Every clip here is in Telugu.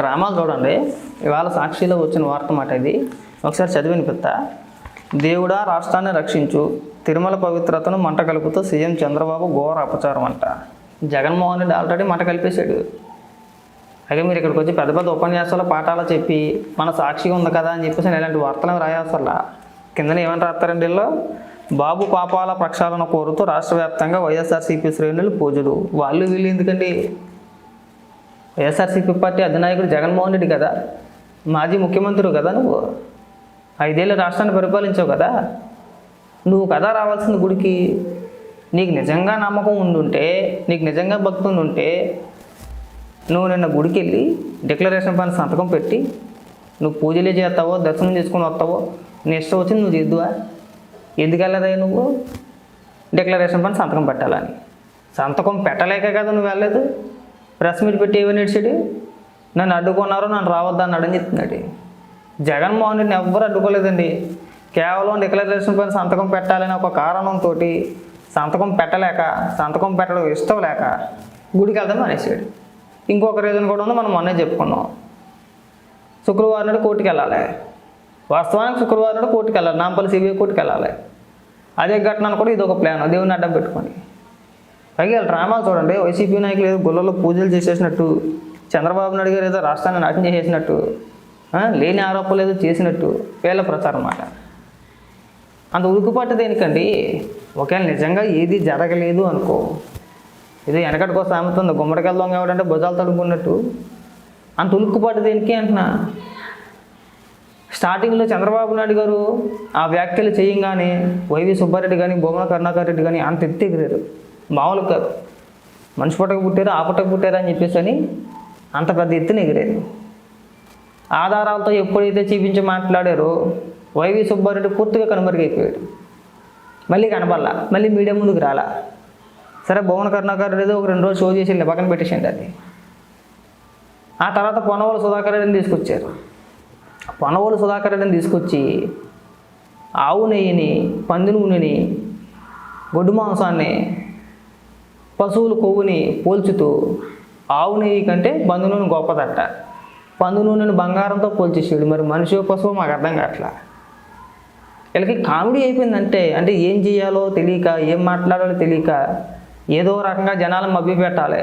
డ్రామాలు చూడండి. ఇవాళ సాక్షిలో వచ్చిన వార్త మాట ఇది. ఒకసారి చదివి పెద్ద దేవుడా రాష్ట్రాన్ని రక్షించు. తిరుమల పవిత్రతను మంట కలుపుతూ సీఎం చంద్రబాబు ఘోర అపచారం అంట. జగన్మోహన్ రెడ్డి ఆల్రెడీ మంట కలిపేశాడు. అయితే మీరు ఇక్కడికి వచ్చి పెద్ద పెద్ద ఉపన్యాసాలు పాఠాలు చెప్పి మన సాక్షిగా ఉంది కదా అని చెప్పేసి ఇలాంటి వార్తలు రాయాల్సల్లా కిందన ఏమని రాస్తారండి వీళ్ళు? బాబు పాపాల ప్రక్షాళన కోరుతూ రాష్ట్ర వ్యాప్తంగా వైఎస్ఆర్సీపీ శ్రేణులు పూజలు. వాళ్ళు వీళ్ళు ఎందుకండి? వైఎస్ఆర్సీపీ పార్టీ అధినాయకుడు జగన్మోహన్ రెడ్డి కదా? మాజీ ముఖ్యమంత్రి కదా నువ్వు? ఐదేళ్ళు రాష్ట్రాన్ని పరిపాలించావు కదా? నువ్వు కదా రావాల్సింది గుడికి? నీకు నిజంగా నమ్మకం ఉండుంటే నీకు నిజంగా భక్తి ఉంటే నువ్వు నిన్న గుడికి వెళ్ళి డిక్లరేషన్ పైన సంతకం పెట్టి నువ్వు పూజలే చేస్తావో దర్శనం చేసుకుని వస్తావో నీ ఇష్టం వచ్చింది నువ్వు చేద్దువా? ఎందుకు వెళ్ళదే నువ్వు? డిక్లరేషన్ పైన సంతకం పెట్టాలని. సంతకం పెట్టలేక కదా నువ్వు వెళ్ళలేదు? ప్రెస్ మీట్ పెట్టి ఏమని ఏడ్చాడు? నన్ను అడ్డుకున్నారు నన్ను రావద్దని అడని చెప్తున్నాడు జగన్మోహన్ రెడ్డిని ఎవ్వరు అడ్డుకోలేదండి. కేవలం డిక్లరేషన్ పైన సంతకం పెట్టాలని ఒక కారణంతో సంతకం పెట్టలేక సంతకం పెట్టడం ఇష్టం లేక గుడికి వెళ్దాం అనేసాడు. ఇంకొక రీజన్ కూడా ఉంది మనం మొన్నే చెప్పుకున్నాం. శుక్రవారం నాడు కోర్టుకు వెళ్ళాలి. వాస్తవానికి శుక్రవారం నాడు కోర్టుకు వెళ్ళాలి. నాంపల్లి సిబిఐ కోర్టుకు వెళ్ళాలి. అదే ఘటన కూడా ఇది ఒక ప్లాన్ దేవుని అడ్డం పెట్టుకొని. పైగా వీళ్ళ డ్రామాలు చూడండి వైసీపీ నాయకులు ఏదో గుళ్ళలో పూజలు చేసేసినట్టు చంద్రబాబు నాయుడు గారు ఏదో రాష్ట్రాన్ని నాశనం చేసేసినట్టు లేని ఆరోపణలు ఏదో చేసినట్టు వేల ప్రచారం అన్నమాట అంత ఉరుకుపాటు దేనికండి? ఒకవేళ నిజంగా ఏది జరగలేదు అనుకో ఇది వెనకటికో సామెత ఉంది గుమ్మడికాయల దొంగ ఎవడంటే భుజాలు తడుపుకున్నట్టు అంత ఉలుక్కుపాటు దేనికి అంటున్నా? స్టార్టింగ్లో చంద్రబాబు నాయుడు గారు ఆ వ్యాఖ్యలు చేయంగానే వైవి సుబ్బారెడ్డి కానీ భూమన కరుణాకర్ రెడ్డి కానీ అంత ఎత్తి ఎగిరారు. మామూలు కాదు. మనిషి పుట్టక పుట్టారు ఆ పుట్టక పుట్టారు అని చెప్పేసి అని అంత పెద్ద ఎత్తున ఎగిరేది ఆధారాలతో ఎప్పుడైతే చూపించి మాట్లాడారో వైవి సుబ్బారెడ్డి పూర్తిగా కనుమరుగైపోయాడు. మళ్ళీ కనబడలా మళ్ళీ మీడియా ముందుకు రాలా. సరే భువన కరుణాకర్ రెడ్డి ఒక రెండు రోజులు షో చేసి పక్కన పెట్టేసిండి అది. ఆ తర్వాత పొనవోలు సుధాకర్ రెడ్డిని తీసుకొచ్చారు. పొనవోలు సుధాకర్ రెడ్డిని తీసుకొచ్చి ఆవు నెయ్యిని పంది నూనెని గొడ్డు మాంసాన్ని పశువుల కొవ్వుని పోల్చుతూ ఆవు నెయ్యి కంటే పందు నూనె గొప్పదట. పందు నూనెను బంగారంతో పోల్చేసాడు. మరి మనిషి పశువు మాకు అర్థం కావట్లా? వీళ్ళకి కామెడీ అయిపోయిందంటే అంటే ఏం చేయాలో తెలియక ఏం మాట్లాడాలో తెలియక ఏదో రకంగా జనాలను మభ్య పెట్టాలి.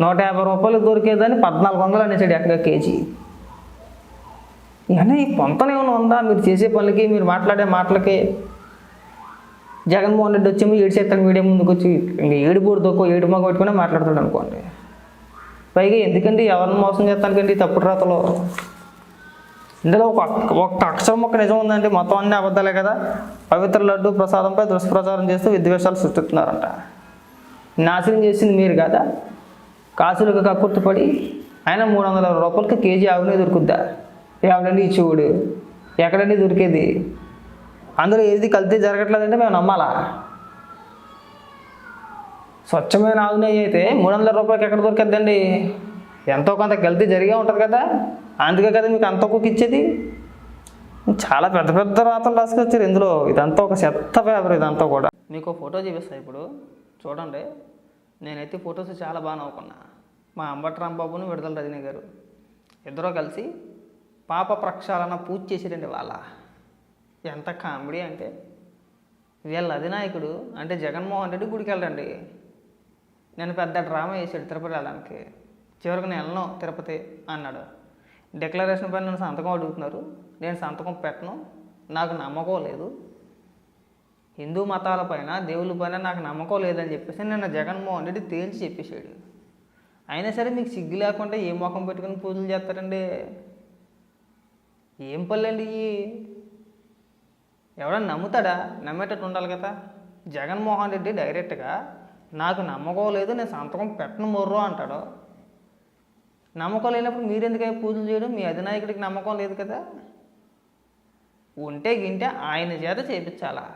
నూట యాభై రూపాయలు దొరికేదని పద్నాలుగు వందలు అనేసాడు ఎక్కడ కేజీ. ఇవన్నీ ఈ ఏమైనా ఉందా? మీరు చేసే పనులకి మీరు మాట్లాడే మాటలకి? జగన్మోహన్ రెడ్డి వచ్చేమో ఏడు చేస్తాను మీడియా ముందుకు వచ్చి ఇంకా ఏడు బోర్డు ఏడు మగ పెట్టుకుని మాట్లాడుతాడు అనుకోండి. పైగా ఎందుకండి ఎవరిని మోసం చేస్తానికండి తప్పుడు రాతలో? ఇందులో ఒక ఒక్క అక్షరం ఒక నిజం ఉందండి మొత్తం అన్ని అబద్ధాలే కదా? పవిత్ర లడ్డు ప్రసాదంపై దుష్ప్రచారం చేస్తూ విద్వేషాలు సృష్టిస్తున్నారంట. నాశనం చేసింది మీరు కదా? కాసులకు కక్కుర్తిపడి ఆయన మూడు వందల రూపాయలకి కేజీ ఆవునే దొరుకుద్దా? ఎవడండి ఈ చూడు ఎక్కడండి దొరికేది? అందులో ఏది కల్తీ జరగట్లేదంటే మేము నమ్మాలా? స్వచ్ఛమైన ఆవు నెయ్యి అయితే మూడు వందల రూపాయలకి ఎక్కడ దొరికిద్దండి? ఎంతో కొంత కల్తీ జరిగే ఉంటుంది కదా? అందుకే కదా మీకు అంత కుక్ ఇచ్చేది? చాలా పెద్ద పెద్ద రాతలు రాసుకొచ్చారు ఇందులో. ఇదంతా ఒక చెత్త పేపర్ ఇదంతా కూడా. మీకు ఫోటో చూపిస్తాను ఇప్పుడు. చూడండి. నేనైతే ఫొటోస్ చాలా బాగా నవ్వుకున్నా. మా అంబటి రాంబాబును విడుదల రజనీ గారు. ఇద్దరూ కలిసి పాప ప్రక్షాళన పూజ చేసిరండి వాళ్ళ ఎంత కామెడీ అంటే వీళ్ళ అధినాయకుడు అంటే జగన్మోహన్ రెడ్డి గుడికి వెళ్ళండి నేను పెద్ద డ్రామా వేసాడు తిరుపతి వెళ్ళడానికి. చివరికి నేను వెళ్ళను తిరుపతి అన్నాడు. డిక్లరేషన్ పైన నన్ను సంతకం అడుగుతున్నారు. నేను సంతకం పెట్టను. నాకు నమ్మకం లేదు. హిందూ మతాలపైన దేవుళ్ళపైన నాకు నమ్మకం లేదని చెప్పేసి నిన్న జగన్మోహన్ రెడ్డి తేల్చి చెప్పేశాడు. అయినా సరే మీకు సిగ్గు లేకుండా ఏ మొఖం పెట్టుకుని పూజలు చేస్తారండి? ఏం పల్లెండి ఇవి ఎవడన్నా నమ్ముతాడా? నమ్మేటట్టు ఉండాలి కదా. జగన్మోహన్ రెడ్డి డైరెక్ట్గా నాకు నమ్మకం లేదు నేను సంతకం పెట్టను మొర్రో అంటాడు. నమ్మకం లేనప్పుడు మీరెందుకై పూజలు చేయడం? మీ అధినాయకుడికి నమ్మకం లేదు కదా. ఉంటే గింటే ఆయన చేత చేయించాలా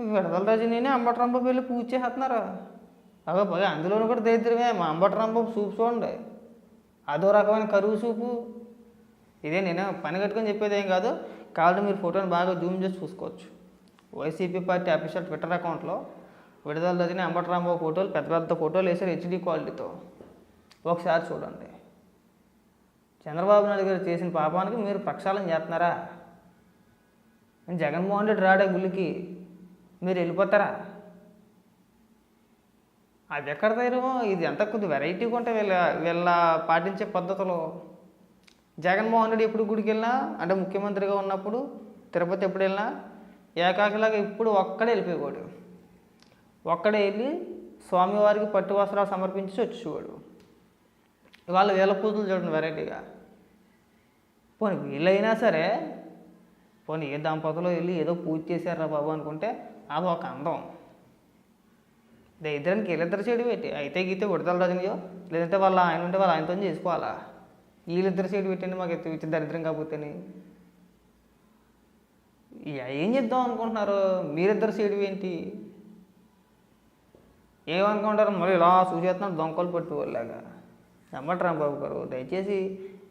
విడదల రజనీని అంబటరంబాబు వెళ్ళి పూజ చేస్తున్నారు? అగో పోయి అందులోనూ కూడా దరిద్రమే. మా అంబటరంబాబు చూపు చూడండి. అదో రకమైన కరువు సూపు. ఇదే నేను పని కట్టుకొని చెప్పేది ఏం కాదు. కావాలంటే మీరు ఫోటోని బాగా జూమ్ చేసి చూసుకోవచ్చు. వైసీపీ పార్టీ అఫీషియల్ ట్విట్టర్ అకౌంట్లో విడుదల రజని అంబటరాంబాబు ఫోటోలు పెద్ద పెద్ద ఫోటోలు వేసారు హెచ్డీ క్వాలిటీతో. ఒకసారి చూడండి. చంద్రబాబు నాయుడు గారు చేసిన పాపానికి మీరు ప్రక్షాళన చేస్తున్నారా? జగన్మోహన్ రెడ్డి రాడే గుళ్ళకి మీరు వెళ్ళిపోతారా? అది ఎక్కడ ధైర్యమో ఇది ఎంత కొద్ది వెరైటీగా ఉంటే వీళ్ళ వీళ్ళ పాటించే పద్ధతులు. జగన్మోహన్ రెడ్డి ఎప్పుడు గుడికి వెళ్ళినా అంటే ముఖ్యమంత్రిగా ఉన్నప్పుడు తిరుపతి ఎప్పుడు వెళ్ళినా ఏకాకిలాగా ఇప్పుడు ఒక్కడే వెళ్ళిపోయేవాడు. ఒక్కడే వెళ్ళి స్వామివారికి పట్టు వస్త్రాలు సమర్పించి వచ్చేవాడు. ఇవాళ వేల పూజలు చూడండి వెరైటీగా. పోనీ వీళ్ళైనా సరే పోనీ ఏ దంపతులు వెళ్ళి ఏదో పూజ చేశారా బాబు అనుకుంటే అది ఒక అందం. ఇద్దరికి వీళ్ళిద్దరు చెడు పెట్టి అయితే గీతే విడతల రజనీయో లేదంటే వాళ్ళ ఆయన ఉంటే వాళ్ళ ఆయనతో చేసుకోవాలా? వీళ్ళిద్దరు సైడ్ పెట్టండి మాకు ఎత్తు ఇచ్చి దరిద్రం కాకపోతేనే. ఏం చేద్దాం అనుకుంటున్నారు? మీరిద్దరు సైడ్ ఏంటి? ఏమనుకుంటారు? మరి ఇలా చూసేస్తున్నాడు దొంగలు పట్టు వాళ్ళగా నమ్మట్రాం బాబు గారు దయచేసి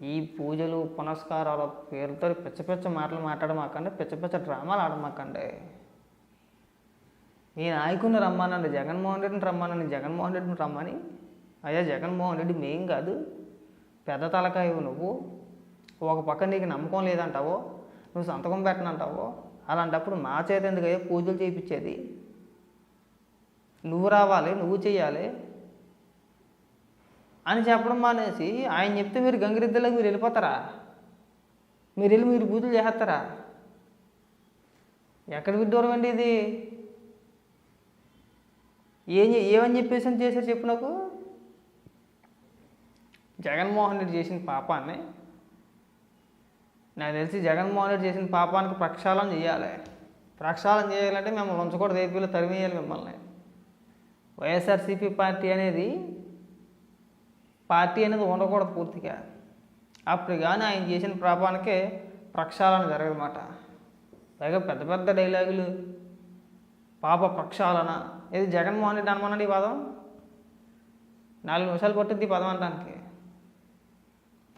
ఈ పూజలు పునస్కారాల పేరుతో పిచ్చ పిచ్చ మాటలు మాట్లాడమాకండి పిచ్చ పిచ్చ డ్రామాలు ఆడమాకండి. మీ నాయకుడిని రమ్మానండి జగన్మోహన్ రెడ్డిని రమ్మానండి జగన్మోహన్ రెడ్డిని రమ్మని. అయ్యా జగన్మోహన్ రెడ్డి మేం కాదు. పెద్ద తలకాయ నువ్వు. ఒక పక్క నీకు నమ్మకం లేదంటావో నువ్వు సంతకం పెట్టనంటావో అలాంటప్పుడు మా చేత ఎందుకయ్యో పూజలు చేయించేది? నువ్వు రావాలి నువ్వు చేయాలి అని చెప్పడం మానేసి ఆయన చెప్తే మీరు గంగిరెద్దులకు మీరు వెళ్ళిపోతారా? మీరు వెళ్ళి మీరు పూజలు చేస్తారా? ఎక్కడ విడ్డూరం అండి ఇది? ఏం ఏమని చెప్పేసి అని చేశారు చెప్పు నాకు? జగన్మోహన్ రెడ్డి చేసిన పాపాన్ని నాకు తెలిసి జగన్మోహన్ రెడ్డి చేసిన పాపానికి ప్రక్షాళన చేయాలి. ప్రక్షాళన చేయాలంటే మిమ్మల్ని ఉంచకూడదు. ఏపీలో తరిమేయాలి మిమ్మల్ని. వైఎస్ఆర్సీపీ పార్టీ అనేది పార్టీ అనేది ఉండకూడదు పూర్తిగా. అప్పుడు కానీ ఆయన చేసిన పాపానికే ప్రక్షాళన జరగదన్నమాట. పైగా పెద్ద పెద్ద డైలాగులు పాప ప్రక్షాళన. ఇది జగన్మోహన్ రెడ్డి అనమనండి ఈ పదం? నాలుగు నిమిషాలు పట్టుద్ది ఈ పదం అనడానికి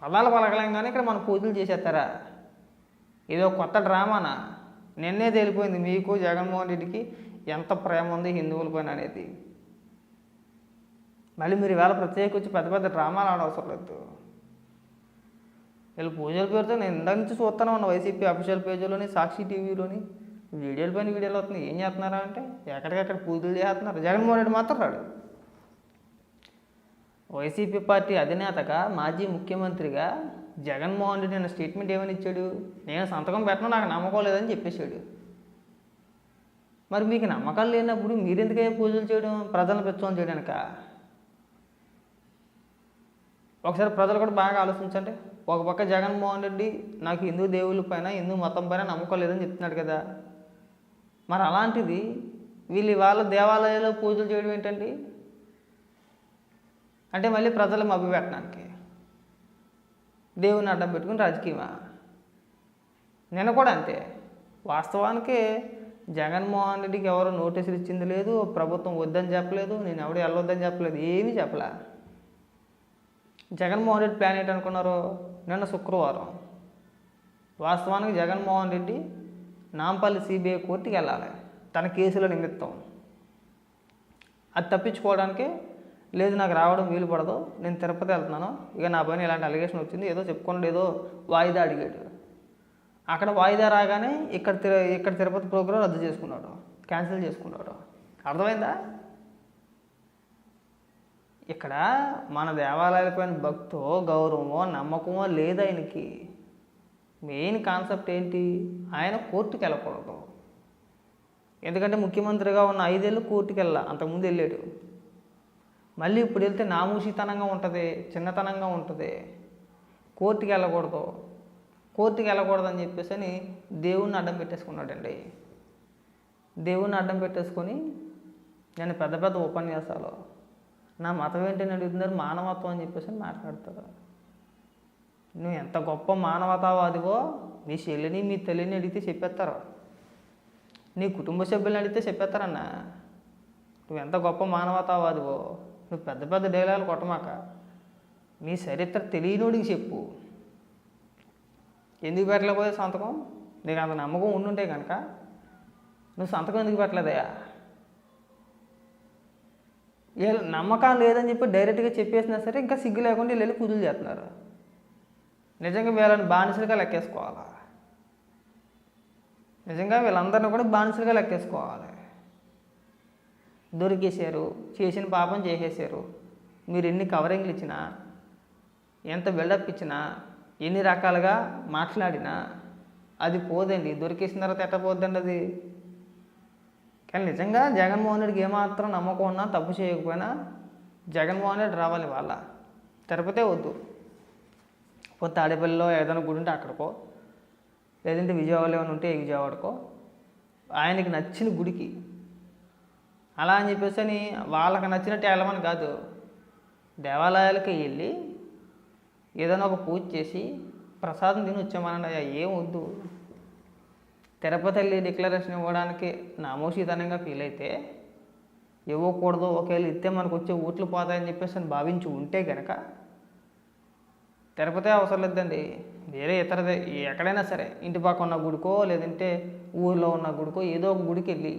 పదాలు పలకలేం కానీ ఇక్కడ మన పూజలు చేసేస్తారా? ఏదో కొత్త డ్రామానా? నిన్నే తేలిపోయింది మీకు జగన్మోహన్ రెడ్డికి ఎంత ప్రేమ ఉంది హిందువుల పైన అనేది. మళ్ళీ మీరు ఇవాళ ప్రత్యేక వచ్చి పెద్ద పెద్ద డ్రామాలు ఆడవసరం లేదు. వీళ్ళు పూజల పేరుతో నేను ఇందాక నుంచి చూస్తూనే ఉన్నా వైసీపీ అఫీషియల్ పేజీలోని సాక్షి టీవీలోని. వీడియోల పైన వీడియోలు వస్తున్నాయి. ఏం చేస్తున్నారా అంటే ఎక్కడికక్కడ పూజలు చేస్తున్నారు. జగన్మోహన్ రెడ్డి మాత్రం రాడు. వైసీపీ పార్టీ అధినేతగా మాజీ ముఖ్యమంత్రిగా జగన్మోహన్ రెడ్డి నిన్న స్టేట్మెంట్ ఏమని ఇచ్చాడు? నేను సంతకం పెట్టను నాకు నమ్మకం లేదని చెప్పేశాడు. మరి మీకు నమ్మకాలు లేనప్పుడు మీరెందుకే పూజలు చేయడం ప్రజలను పెంచడం చేయడానిక? ఒకసారి ప్రజలు కూడా బాగా ఆలోచించండి. ఒక పక్క జగన్మోహన్ రెడ్డి నాకు హిందూ దేవుళ్ళ పైన హిందూ మతం పైన నమ్మకం లేదని చెప్తున్నాడు కదా. మరి అలాంటిది వీళ్ళు ఇవాళ దేవాలయాల్లో పూజలు చేయడం ఏంటండి? అంటే మళ్ళీ ప్రజలు మభ్యపెట్టడానికి. దేవుని అడ్డం పెట్టుకుని రాజకీయమా? నిన్న కూడా అంతే. వాస్తవానికి జగన్మోహన్ రెడ్డికి ఎవరు నోటీసులు ఇచ్చింది లేదు ప్రభుత్వం వద్దని చెప్పలేదు నేను ఎవడు వెళ్ళొద్దని చెప్పలేదు ఏమీ చెప్పలే. జగన్మోహన్ రెడ్డి ప్లాన్ ఏంటనుకున్నారు నిన్న శుక్రవారం. వాస్తవానికి జగన్మోహన్ రెడ్డి నాంపల్లి సిబిఐ కోర్టుకి వెళ్ళాలి తన కేసుల నిమిత్తం. అది తప్పించుకోవడానికి లేదు నాకు రావడం వీలు పడదు నేను తిరుపతి వెళ్తున్నాను. ఇక నా పైన ఇలాంటి అలిగేషన్ వచ్చింది ఏదో చెప్పుకున్నాడు ఏదో వాయిదా అడిగాడు. అక్కడ వాయిదా రాగానే ఇక్కడ తిర ఇక్కడ తిరుపతి ప్రోగ్రాం రద్దు చేసుకున్నాడు క్యాన్సిల్ చేసుకున్నాడు. అర్థమైందా? ఇక్కడ మన దేవాలయాలపైన భక్తో గౌరవమో నమ్మకమో లేదు ఆయనకి. మెయిన్ కాన్సెప్ట్ ఏంటి? ఆయన కోర్టుకి వెళ్ళకూడదు. ఎందుకంటే ముఖ్యమంత్రిగా ఉన్న ఐదేళ్ళు కోర్టుకి వెళ్ళా అంతకుముందు వెళ్ళాడు. మళ్ళీ ఇప్పుడు వెళ్తే నామూషితనంగా ఉంటుంది చిన్నతనంగా ఉంటుంది. కోర్టుకి వెళ్ళకూడదు. కోర్టుకి వెళ్ళకూడదని చెప్పేసి అని దేవుణ్ణి అడ్డం పెట్టేసుకున్నాడండి. దేవుణ్ణి అడ్డం పెట్టేసుకొని నేను పెద్ద పెద్ద ఉపన్యాసాలు నా మతం ఏంటని అడుగుతున్నారు మానవత్వం అని చెప్పేసి అని మాట్లాడతారు. నువ్వు ఎంత గొప్ప మానవతావాదివో మీ చెల్లిని మీ తల్లిని అడిగితే చెప్పేస్తారు. నీ కుటుంబ సభ్యులను అడిగితే చెప్పేస్తారన్నా. నువ్వు ఎంత గొప్ప మానవతావాదివో నువ్వు పెద్ద పెద్ద డైలాగులు కొట్టమాక నీ చరిత్ర తెలియనోడికి చెప్పు. ఎందుకు పెట్టలేకపోతే సంతకం? నీకు అంత నమ్మకం ఉండుంటే కనుక నువ్వు సంతకం ఎందుకు పెట్టలేదయా వీళ్ళు నమ్మకం లేదని చెప్పి డైరెక్ట్గా చెప్పేసినా సరే ఇంకా సిగ్గు లేకుండా వీళ్ళు కుదులు పూజలు చేస్తున్నారు. నిజంగా వీళ్ళని బానిసలుగా లెక్కేసుకోవాలా? నిజంగా వీళ్ళందరినీ కూడా బానిసలుగా లెక్కేసుకోవాలి. దొరికేశారు చేసిన పాపం చేసేసారు మీరు ఎన్ని కవరింగ్లు ఇచ్చినా ఎంత బిల్డప్ ఇచ్చినా ఎన్ని రకాలుగా మాట్లాడినా అది పోదండి. దొరికేసిన తర్వాత ఎట్ట పోద్దండి అది? కానీ నిజంగా జగన్మోహన్ రెడ్డికి ఏమాత్రం నమ్మకం ఉన్నా తప్పు చేయకపోయినా జగన్మోహన్ రెడ్డి రావాలి వాళ్ళ. తిరుపతే వద్దు. పోతే తాడేపల్లిలో ఏదైనా గుడి ఉంటే అక్కడికో లేదంటే విజయవాడలో ఏమైనా ఉంటే విజయవాడకో ఆయనకి నచ్చిన గుడికి అలా అని చెప్పేసి అని వాళ్ళకి నచ్చినట్టు వెళ్ళమని కాదు. దేవాలయాలకి వెళ్ళి ఏదైనా ఒక పూజ చేసి ప్రసాదం తిని వచ్చామనండి ఏం వద్దు. తిరుపతి వెళ్ళి డిక్లరేషన్ ఇవ్వడానికి నామోషితనంగా ఫీల్ అయితే ఇవ్వకూడదు ఒకవేళ ఇస్తే మనకు వచ్చే ఓట్లు పోతాయని చెప్పేసి అని భావించి ఉంటే కనుక తిరుపతి అవసరం లేదండి. వేరే ఇతర ఎక్కడైనా సరే ఇంటి పక్క ఉన్న గుడికో లేదంటే ఊర్లో ఉన్న గుడికో ఏదో ఒక గుడికి వెళ్ళి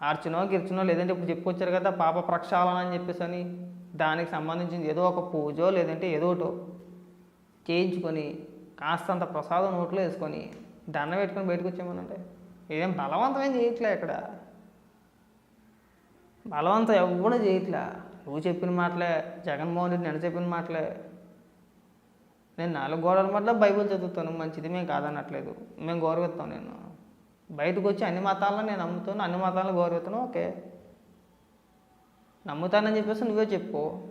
ఆర్చనో గిర్చునో లేదంటే ఇప్పుడు చెప్పుకొచ్చారు కదా పాప ప్రక్షాళన అని చెప్పేసి అని దానికి సంబంధించింది ఏదో ఒక పూజో లేదంటే ఏదో ఒకటో చేయించుకొని కాస్తంత ప్రసాదం నోట్లో వేసుకొని దండం పెట్టుకొని బయటకు వచ్చామనంటే ఏం బలవంతమేం చేయట్లే ఇక్కడ బలవంతం ఎవ్వడూ చేయట్లే. నువ్వు చెప్పిన మాటలే జగన్మోహన్ రెడ్డి నేను చెప్పిన మాటలే. నేను నాలుగు గోడల మాటలో బైబిల్ చదువుతాను మంచిది మేము కాదనట్లేదు. మేము గౌరవిస్తాం నేను బయటకు వచ్చి అన్ని మతాలను నేను నమ్ముతాను అన్ని మతాలను గౌరవిస్తాను ఓకే. నమ్ముతానని చెప్పేసి నువ్వే చెప్పు.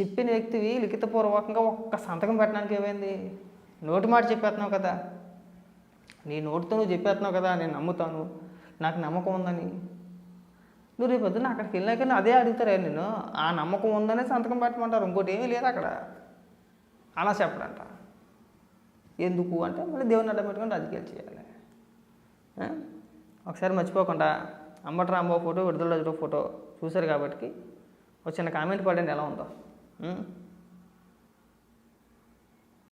చెప్పిన వ్యక్తివి లిఖితపూర్వకంగా ఒక్క సంతకం పెట్టడానికి ఏమైంది? నోటి మాట చెప్పేస్తున్నావు కదా. నీ నోటితో నువ్వు చెప్పేస్తున్నావు కదా నేను నమ్ముతాను. నాకు నమ్మకం ఉందని. నువ్వు రేపు పొద్దున్న అక్కడికి వెళ్ళాక అదే అడుగుతారే నేను ఆ నమ్మకం ఉందనే సంతకం పెట్టమంటారు. ఇంకోటి ఏమీ లేదు అక్కడ. అలా చెప్పడంట ఎందుకు అంటే మళ్ళీ దేవుని అడ్డం పెట్టుకొని రాజకీయాలు చేయాలి. ఒకసారి మర్చిపోకుండా అంబట రాంబాబు ఫోటో విడుదల ఫోటో చూశారు కాబట్టి ఒక చిన్న కామెంట్ పడండి ఎలా ఉందో.